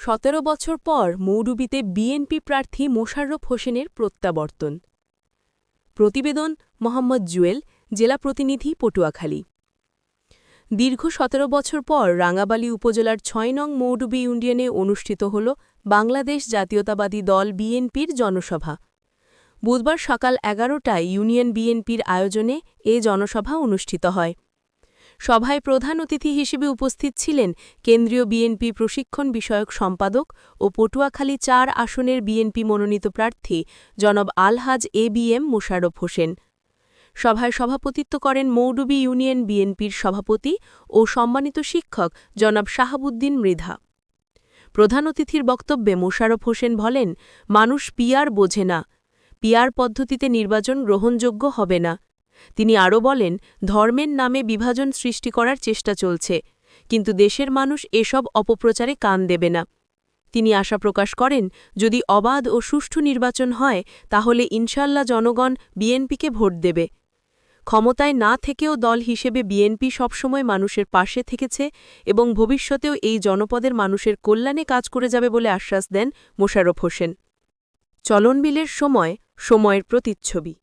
সতেরো বছর পর মৌডুবিতে বিএনপি প্রার্থী মোশাররফ হোসেনের প্রত্যাবর্তন। প্রতিবেদন, মোহাম্মদ জুয়েল, জেলা প্রতিনিধি, পটুয়াখালী। দীর্ঘ সতেরো বছর পর রাঙাবালী উপজেলার ছয় নং মৌডুবি ইউনিয়নে অনুষ্ঠিত হল বাংলাদেশ জাতীয়তাবাদী দল বিএনপির জনসভা। বুধবার সকাল এগারোটায় ইউনিয়ন বিএনপির আয়োজনে এ জনসভা অনুষ্ঠিত হয়। সভায় প্রধান অতিথি হিসেবে উপস্থিত ছিলেন কেন্দ্রীয় বিএনপি প্রশিক্ষণ বিষয়ক সম্পাদক ও পটুয়াখালী চার আসনের বিএনপি মনোনীত প্রার্থী জনব Alhaj A B M Mosharraf Hossain. সভায় সভাপতিত্ব করেন মৌডুবি ইউনিয়ন বিএনপির সভাপতি ও সম্মানিত শিক্ষক জনাব শাহাবুদ্দিন মৃধা। প্রধান অতিথির বক্তব্যে মোশাররফ হোসেন বলেন, মানুষ পিয়ার বোঝে না। পিয়ার পদ্ধতিতে নির্বাচন গ্রহণযোগ্য হবে না। তিনি আরও বলেন, ধর্মের নামে বিভাজন সৃষ্টি করার চেষ্টা চলছে, কিন্তু দেশের মানুষ এসব অপপ্রচারে কান দেবে না। তিনি আশা প্রকাশ করেন, যদি অবাধ ও সুষ্ঠু নির্বাচন হয়, তাহলে ইনশাল্লাহ জনগণ বিএনপিকে ভোট দেবে। ক্ষমতায় না থেকেও দল হিসেবে বিএনপি সবসময় মানুষের পাশে থেকেছে এবং ভবিষ্যতেও এই জনপদের মানুষের কল্যাণে কাজ করে যাবে বলে আশ্বাস দেন মোশাররফ হোসেন। চলনবিলের সময়, সময়ের প্রতিচ্ছবি।